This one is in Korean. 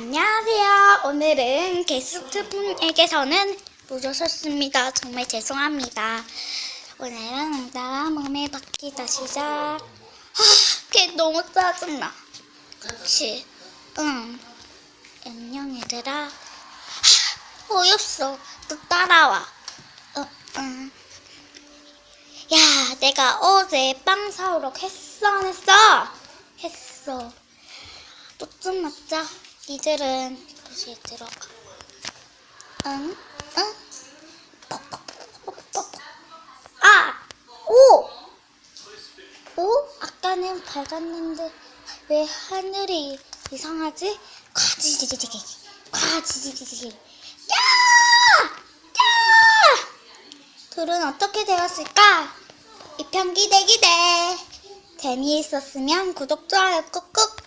안녕하세요. 오늘은 게스트 분에게서는 못 오셨습니다. 정말 죄송합니다. 오늘은 나라 몸에 바뀌다 시작. 하, 걔 너무 짜증나. 그치? 응. 안녕 얘들아. 하, 어이없어. 너 따라와. 어, 응. 야, 내가 어제 빵 사오러 했어, 안 했어? 했어. 또좀 맞자. 니들은 도시에 들어가. 응? 응? 아! 오! 오? 아까는 밝았는데 왜 하늘이 이상하지? 과지지지지지. 과지지지지. 야! 야! 둘은 어떻게 되었을까? 이편 기대 기대. 재미있었으면 구독, 좋아요 꾹꾹